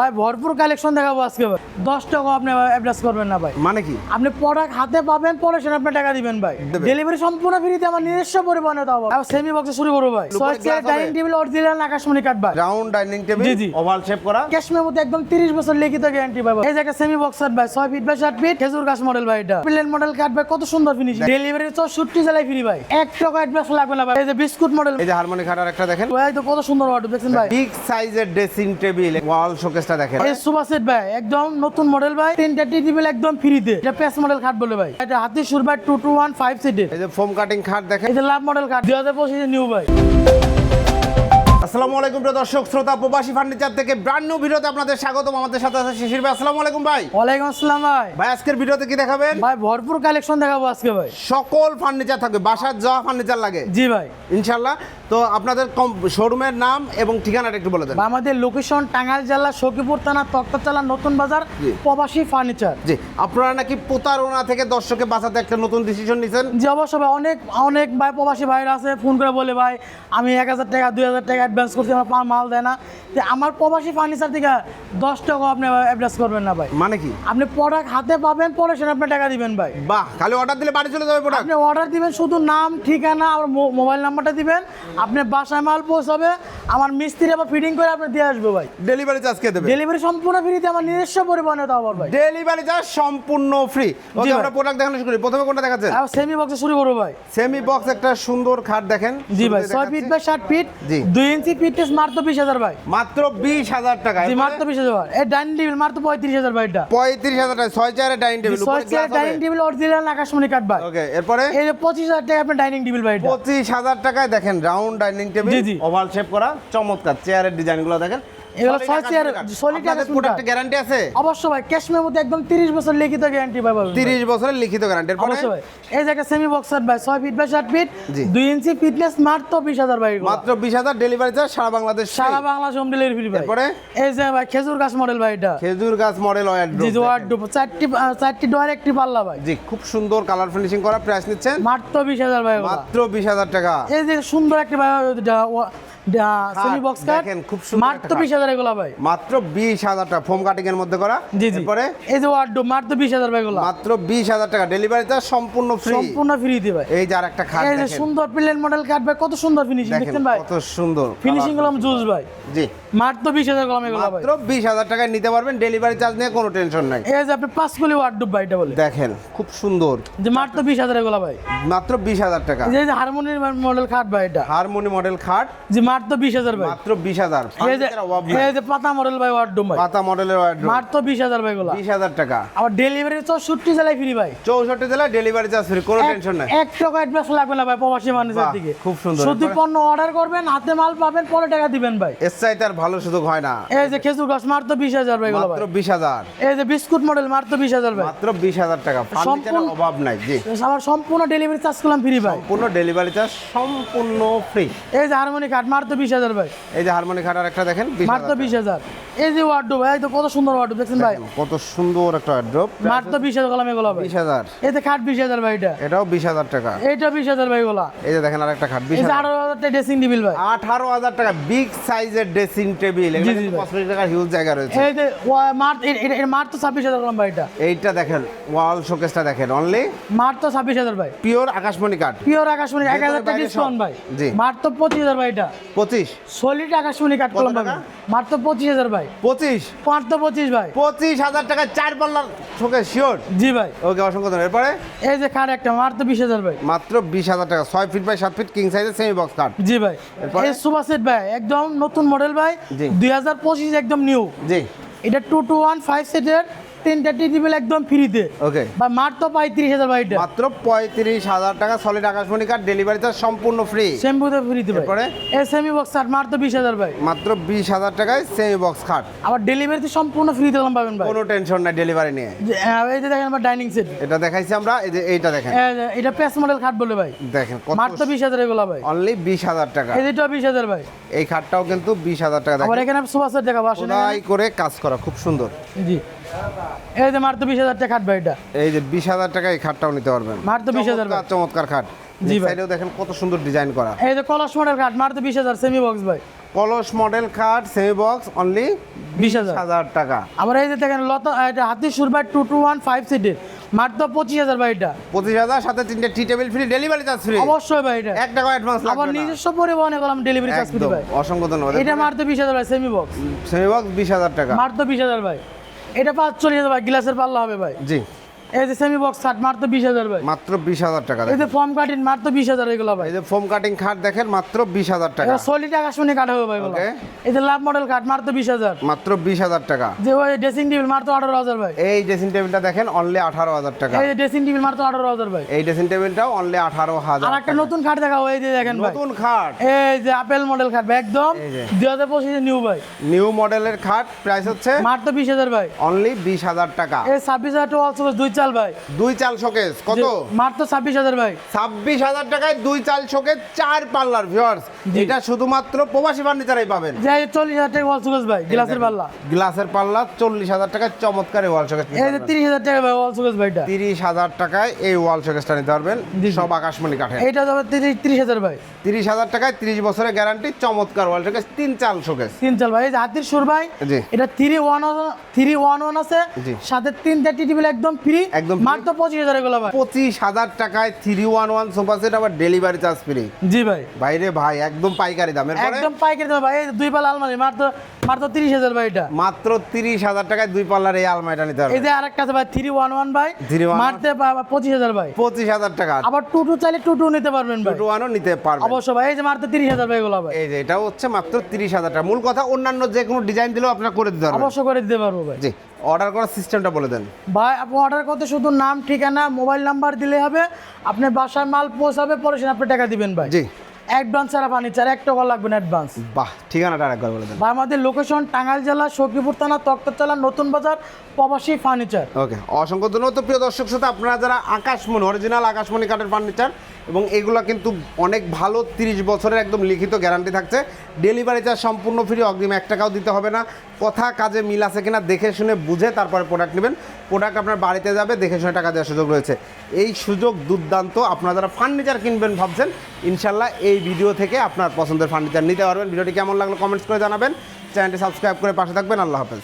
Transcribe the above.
ভাই ভরপুর কালেকশন দেখাবো আজকে। ভাই দশ টাকা আপনি অ্যাড্রেস করবেন না ভাই। মানে কি? আপনি প্রোডাক্ট হাতে পাবেন পরে সেটা আপনি টাকা দিবেন ভাই। ডেলিভারি সম্পূর্ণ ফ্রিতে আমার নিজস্ব পরিবহনে দাও ভাই। সেমি বক্সে শুরু করব ভাই। ছয়? ডাইনিং টেবিল অরিজিনাল আকাশমণি কাঠ ভাই। রাউন্ড ডাইনিং টেবিল জি, জি। ওভাল শেপ করা। ক্যাশমের মধ্যে একদম 30 বছর লিখিত গ্যারান্টি ভাই এই যে একটা সেমি বক্স ভাই 6 ফিট বাই 7 ফিট খেজুর গাছ মডেল ভাই এটা। প্লেন মডেল কাঠ ভাই কত সুন্দর ফিনিশিং ডেলিভারি 64 জেলায় ফ্রি ভাই। এক টাকা অ্যাডভান্স লাগবে না ভাই। এই যে বিস্কুট মডেল এই যে হারমোনি খাটার একটা দেখেন। ভাই তো কত সুন্দর অর্ডার দেখছেন ভাই। বিগ সাইজের ড্রেসিং টেবিল ওয়াল দেখেন। এই সোফা সেট ভাই একদম নতুন মডেল ভাই। তিনটা টি টেবিল একদম ফ্রিতে এটা পেস মডেল খাট বলে ভাই। এটা হাতি সুর ভাই 2215 সিটের এই যে ফোম কাটিং খাট দেখেন। এই যে লাভ মডেল 2025 নিউ ভাই। আসসালামু আলাইকুম প্রিয় দর্শক শ্রোতা প্রবাসী ফার্নিচার থেকে ব্র্যান্ড নিউ ভিডিওতে আপনাদের স্বাগতম। আমাদের সাথে আছে শিশির ভাই। আসসালামু আলাইকুম ভাই। ওয়ালাইকুম আসসালাম ভাই। ভাই আজকের ভিডিওতে কি দেখাবেন? ভাই ভরপুর কালেকশন দেখাবো আজকে ভাই। সকল ফার্নিচার থাকবে। বাসার যা ফার্নিচার লাগে। জি ভাই। ইনশাল্লাহ তো আপনাদের শোরুমের নাম এবং ঠিকানাটা একটু বলে দেন। আমাদের লোকেশন টাঙ্গাইল জেলা সখীপুর থানা তক্তাচালা নতুন বাজার প্রবাসী ফার্নিচার জি আপনারা নাকি প্রতারণা থেকে দর্শককে বাঁচাতে একটা নতুন ডিসিশন নিছেন? যে অবশ্য ভাই অনেক অনেক ভাই প্রবাসী ভাইরা আছে ফোন করে বলে ভাই আমি এক হাজার টাকা দুই হাজার টাকা অ্যাডভান্স করছি আমার মাল দেয় না। তো আমার প্রবাসী ফার্নিচার থেকে দশ টাকা আপনি অ্যাডভান্স করবেন না ভাই। মানে কি? আপনি প্রোডাক্ট হাতে পাবেন পরে সেটা আপনি টাকা দিবেন ভাই। বাহ খালি অর্ডার দিলে বাড়ি চলে যাবে প্রোডাক্ট আপনি অর্ডার দিবেন শুধু নাম ঠিকানা আর মোবাইল নাম্বারটা দিবেন আপনি বাসায় মাল পৌঁছাবে আমার মিস্ত্রি আবার ফিটিং করে আপনি দিয়ে আসবে ভাই। ডেলিভারি চার্জ কে দেবে? ডেলিভারি সম্পূর্ণ ফ্রিতে আমার নিজস্ব পরিবহনে দাও আবার ভাই। ডেলিভারি চার্জ সম্পূর্ণ ফ্রি ওকে আমরা প্রোডাক্ট দেখানো শুরু করি। প্রথমে কোনটা দেখাচ্ছেন? আর সেমি বক্সে শুরু করব ভাই। সেমি বক্স একটা সুন্দর খাট দেখেন। জি ভাই শুরুতেই ছয় ফিট দেখাচ্ছি। বাই ষাট ফিট জি। দুই ইঞ্চি ফিটনেস মাত্র বিশ হাজার ভাই। মাত্র বিশ হাজার টাকা। জি মাত্র বিশ হাজার ভাই। এই ডাইনিং টেবিল মাত্র পঁয়ত্রিশ হাজার ভাই এটা। পঁয়ত্রিশ হাজার টাকা। ছয় চেয়ারের ডাইনিং টেবিল ছয় চেয়ার ডাইনিং টেবিল অরিজিনাল আকাশমণি কাঠ ভাই। ওকে এরপরে? এই যে পঁচিশ হাজার টাকা আপনার ডাইনিং টেবিল ভাই এটা। পঁচিশ হাজার টাকায় দেখেন round dining table. Oval shape করা। চমৎকার চেয়ারের ডিজাইনগুলো দেখেন। এগুলো ছয় চেয়ার- কাঠ। solid আপনাদের আকাশ কাঠ। প্রোডাক্টে গ্যারান্টি আছে? অবশ্য ভাই ক্যাশমের মধ্যে একদম তিরিশ বছর লিখিত গ্যারান্টি পাবেন ভাই। তিরিশ বছরের লিখিত গ্যারান্টি এরপরে? অবশ্যই এই যে সেমি বক্স ভাই ছয় ফিট বাই ষাট ফিট জি। ইঞ্চি ফিটনেস মাত্র বিশ হাজার ভাই মাত্র বিশ হাজার ডেলিভারি চার্জ সারা বাংলাদেশ। সারা বাংলাদেশ হোম ডেলিভারি ফ্রি ভাই। এরপরে? এই যে ভাই খেজুর গাছ মডেল ভাই এটা। খেজুর গাছ মডেল জি ওয়ার্ড চারটি চারটি ডোয়ার একটি পাল্লা ভাই। জি খুব সুন্দর কালার ফিনিশিং করা। প্রাইস নিচ্ছেন? মাত্র বিশ হাজার ভাই মাত্র বিশ হাজার টাকা। এই যে সুন্দর একটা ভাই সেমি বক্স কাট দেখেন, খুব সুন্দর মাত্র একটা বিশ হাজার ভাই। মাত্র বিশ হাজার টাকা ফোম কাটিং এর মধ্যে করা। জি জি। এই যে ওয়ার্ড মাত্র বিশ হাজার ভাই এগুলো। মাত্র বিশ হাজার টাকা। ডেলিভারি চার্জ সম্পূর্ণ ফ্রি সম্পূর্ণ ফ্রি দিয়ে ভাই। এই যার একটা খাট এই যে দেখেন। সুন্দর প্লেন মডেল কাট ভাই কত সুন্দর ফিনিশিং দেখেন ভাই? কত সুন্দর। ফিনিশিংগুলো জুস ভাই। জি। মাত্র বিশ হাজার কলম এগুলো ভাই। মাত্র বিশ হাজার টাকায় নিতে পারবেন। ডেলিভারি চার্জ নিয়ে কোনো টেনশন নাই। এই যে আপনি পাঁচ কুলি ওয়ার্ড ভাই এটা বলে। দেখেন খুব সুন্দর। যে মাত্র বিশ হাজার এগুলো ভাই। মাত্র বিশ হাজার টাকা। এই যে হারমোনিয়াম মডেল খাট ভাই এটা। হারমোনি মডেল খাট। যে মাত্র বিশ হাজার ভাই। মাত্র বিশ হাজার। এই যে অভাব নাই। এই যে পাতা মডেল ভাই ভাই। পাতা মডেলের মাত্র বিশ হাজার ভাই এগুলো। বিশ হাজার টাকা। আবার ডেলিভারি চৌষট্টি জেলায় ফ্রি ভাই। চৌষট্টি জেলায় ডেলিভারি চার্জ ফ্রি কোনো টেনশন নাই। এক টাকা অ্যাডভান্স লাগবে না ভাই প্রবাসী মানুষের দিকে। খুব সুন্দর। শুধু পণ্য অর্ডার করবেন হাতে মাল পাবেন পরে টাকা দিবেন ভাই। এর চাইতে আর ভালো সুযোগ হয় না। এই যে খেজুর গাছ মাত্র বিশ হাজার ভাই এগুলো মাত্র বিশ হাজার। এই যে বিস্কুট মডেল মাত্র বিশ হাজার ভাই। মাত্র বিশ হাজার টাকা। ফার্নিচারের সম্পূর্ণ- অভাব নাই জি। আমার সম্পূর্ণ ডেলিভারি চার্জ করলাম ফ্রি ভাই। সম্পূর্ণ ডেলিভারি চার্জ সম্পূর্ণ ফ্রি এই যে হারমোনি কাঠ মাত্র বিশ হাজার ভাই। এই যে হারমোনি খাটার একটা দেখেন মাত্র বিশ হাজার। এই যে ওয়ার্ড ভাই তো কত সুন্দর ওয়ার্ড দেখছেন ভাই? কত সুন্দর একটা ড্রপ মাত্র বিশ হাজার কলাম এগুলো ভাই। বিশ হাজার। এই যে খাট বিশ হাজার ভাই এটা। এটাও বিশ হাজার টাকা। এইটা বিশ হাজার ভাই এগুলা এই যে দেখেন আর একটা খাট বিশ আঠারো হাজার টাকা ড্রেসিং টেবিল ভাই। আঠারো হাজার টাকা বিগ সাইজের ড্রেসিং টেবিল ভাই। টাকার হিউজ জায়গা রয়েছে। এই যে মাত্র ছাব্বিশ হাজার কলাম ভাই এটা। এইটা দেখেন ওয়াল শোকেসটা দেখেন অনলি মাত্র ছাব্বিশ হাজার ভাই। পিওর আকাশমণি কাঠ। পিওর আকাশমণি এক হাজার টাকা ডিসকাউন্ট ভাই। জি। মাত্র পঁচিশ হাজার ভাই এটা। পঁচিশ। সলিড আকাশমণি কাঠ কত কলম টাকা? পাবেন। মাত্র পঁচিশ হাজার ভাই। পঁচিশ। মাত্র পঁচিশ ভাই। পঁচিশ হাজার টাকা চার পাল্লার শোকেস শিওর জি ভাই। ওকে অসংখ্য ধন্যবাদ। এরপরে? এই যে খাট একটা মাত্র বিশ হাজার ভাই। মাত্র বিশ হাজার টাকা। ছয় ফিট বাই সাত ফিট কিং সাইজের সেমি বক্স কাঠ জি ভাই? এই সুপার সেট ভাই একদম নতুন মডেল ভাই। দুই হাজার পঁচিশ একদম নিউ জি। এটা টু টু ওয়ান ফাইভ সেটের তিনটা টি একদম ফ্রিতে ওকে বা মাত্র পঁয়ত্রিশ হাজার এটা মাত্র পঁয়ত্রিশ হাজার টাকা সলিড আকাশমণি কাঠ ডেলিভারি চার্জ সম্পূর্ণ ফ্রি শ্যাম্পুতে ফ্রিতে ভাই। এরপরে? এই সেমি বক্স আর মাত্র বিশ হাজার ভাই। মাত্র বিশ হাজার টাকায় সেমি বক্স খাট আবার ডেলিভারিতে সম্পূর্ণ ফ্রিতে কলম পাবেন ভাই। কোনো টেনশন নাই ডেলিভারি নিয়ে। এই যে দেখেন আমার ডাইনিং সেট এটা দেখাইছি আমরা এই যে এইটা দেখেন। এটা পেস মডেল খাট বলে ভাই। দেখেন মাত্র বিশ হাজার এগুলো ভাই। অনলি বিশ হাজার টাকা। এই যেটা বিশ হাজার ভাই। এই খাটটাও কিন্তু বিশ হাজার টাকা আবার এখানে সোফা সেট দেখাবো খোদাই করে কাজ করা খুব সুন্দর। জি। এই যে মাত্র বিশ হাজার টাকা খাট ভাই এটা। এই যে বিশ হাজার টাকা এই খাটটাও নিতে পারবেন। মাত্র 20,000 চমৎকার, চমৎকার খাট। জি ভাই। দেখেন কত সুন্দর ডিজাইন করা। এই যে কলস মডেল খাট মাত্র বিশ হাজার সেমি বক্স ভাই। কলস মডেল খাট সেমি বক্স অনলি বিশ হাজার। হাজার টাকা। আবার এই যে দেখেন লতা এটা হাতি সুরবাই টু টু ওয়ান ফাইভ সিটের মাত্র পঁচিশ হাজার ভাই এটা। পঁচিশ হাজার সাথে তিনটে tea table free delivery charge free অবশ্যই ভাই এটা। এক টাকা অ্যাডভান্স আবার লাগবে না। নিজস্ব পরিবহনে করলাম ডেলিভারি চার্জ ফ্রি ভাই। অসংখ্য ধন্যবাদ। এটা মাত্র বিশ হাজার ভাই সেমি বক্স সেমি বক্স বিশ হাজার টাকা। মাত্র বিশ হাজার ভাই। এটা পাঁচচল্লিশ হাজার ভাই গ্লাসের পাল্লা হবে ভাই। জি। এই যে সেমি বক্স খাট মাত্র বিশ হাজার ভাই। মাত্র বিশ হাজার টাকা এই যে ফর্ম কাটিং মাত্র বিশ হাজার এগুলো ভাই। এই যে ফোম কাটিং খাট দেখেন মাত্র বিশ হাজার টাকা। হবে ভাই এগুলো এই যে লাভ মডেল কাঠ মাত্র বিশ হাজার। মাত্র বিশ হাজার টাকা। যে ওই ড্রেসিং টেবিল মাত্র আঠারো হাজার ভাই। এই ড্রেসিং টেবিলটা দেখেন অনলি আঠারো হাজার টাকা। এই ড্রেসিং টেবিল মাত্র আঠারো হাজার ভাই। এই ড্রেসিং টেবিলটাও অনলি আঠারো হাজার আর একটা নতুন খাট দেখাবো এই যে দেখেন ভাই। নতুন খাট এই যে আপেল মডেল খাট ভাই একদম এই যে। দুই হাজার পঁচিশে নিউ ভাই। নিউ মডেলের খাট প্রাইস হচ্ছে মাত্র বিশ হাজার ভাই। অনলি বিশ হাজার টাকা। এই ছাব্বিশ হাজার টাকা অলসো দুই চাল ভাই। দুই চাল শোকেস কত? মাত্র ছাব্বিশ হাজার ভাই। ছাব্বিশ হাজার টাকায় দুই চাল শোকেস চার পাল্লার ভিউয়ার্স। এটা শুধুমাত্র প্রবাসী ফার্নিচারেই পাবেন। যে চল্লিশ হাজার টাকা অলসো ভাই গ্লাসের পাল্লা। গ্লাসের পাল্লা চল্লিশ হাজার টাকায় চমৎকার ওয়াল শোকেস এই যে তিরিশ হাজার টাকা ভাই অলসো ভাইটা। তিরিশ হাজার টাকায় এই ওয়াল শোকেসটা নিতে পারবেন। সব আকাশমণি কাঠে এইটা যাবে তিরিশ তিরিশ হাজার ভাই। তিরিশ হাজার টাকায় তিরিশ বছরের গ্যারান্টি চমৎকার ওয়াল শোকেস তিন চাল শোকেস তিন চাল ভাই এই যে হাতির সুর ভাই। এটা three one three one one আছে। সাথে তিনটা টি টেবিল একদম ফ্রি একদম মাত্র পঁচিশ হাজার এগুলো ভাই। পঁচিশ হাজার টাকায় three one one sofa set আবার ডেলিভারি চার্জ ফ্রি জি ভাই। বাইরে ভাই একদম পাইকারি পরে একদম পাইকারি দেবো ভাই দুই পাল আলমারি মাত্র মাত্র তিরিশ হাজার ভাই এটা। মাত্র তিরিশ হাজার টাকায় দুই পাল্লার এই আলমারিটা নিতে এই যে আরেকটা আছে ভাই থ্রি ওয়ান ওয়ান ভাই। 311 মারতে পা- পঁচিশ হাজার ভাই। পঁচিশ হাজার টাকা। আবার টু টু চাইলে টু টু নিতে পারবেন ভাই। টু ওয়ানও নিতে পারবে অবশ্যই ভাই এই যে মারতে তিরিশ হাজার ভাই এগুলো ভাই। এই যে এটাও হচ্ছে মাত্র তিরিশ হাজার টাকা। মূল কথা অন্যান্য যে কোনো ডিজাইন দিলেও আপনারা করে দিতে পারবেন। অবশ্যই করে দিতে পারব ভাই। জি। অর্ডার করার সিস্টেমটা বলে দেন। ভাই আপনি অর্ডার করতে শুধু নাম ঠিকানা মোবাইল নাম্বার দিলে হবে আপনি বাসায় মাল পৌঁছাবে পরে সেখানে আপনি টাকা দিবেন ভাই। জি। অ্যাডভান্স ছাড়া ফার্নিচার এক টাকা লাগবে না অ্যাডভান্স বাহ ঠিকানাটা আরেকবার বলে দেন। ভাই আমাদের লোকেশন টাঙ্গাইল জেলা সখীপুর থানা তক্তচালা নতুন বাজার প্রবাসী ফার্নিচার ওকে অসংখ্য ধন্যবাদ। তো প্রিয় দর্শক শ্রোতা আপনারা যারা আকাশমণি অরিজিনাল আকাশমণি কাঠের ফার্নিচার এবং এগুলো কিন্তু অনেক ভালো তিরিশ বছরের একদম লিখিত গ্যারান্টি থাকছে ডেলিভারি চার্জ সম্পূর্ণ ফ্রি অগ্রিম এক টাকাও দিতে হবে না। কথা, কাজে মিল আছে কিনা দেখে শুনে বুঝে তারপরে প্রোডাক্ট নেবেন। প্রোডাক্ট আপনার বাড়িতে যাবে, দেখে শুনে টাকা দেওয়ার সুযোগ রয়েছে। এই সুযোগ দুর্দান্ত, আপনারা যারা ফার্নিচার কিনবেন ভাবছেন ইনশাল্লাহ এই ভিডিও থেকে আপনার পছন্দের ফার্নিচার নিতে পারবেন। ভিডিওটি কেমন লাগল কমেন্টস করে জানাবেন। চ্যানেলটি সাবস্ক্রাইব করে পাশে থাকবেন। আল্লাহ হাফেজ।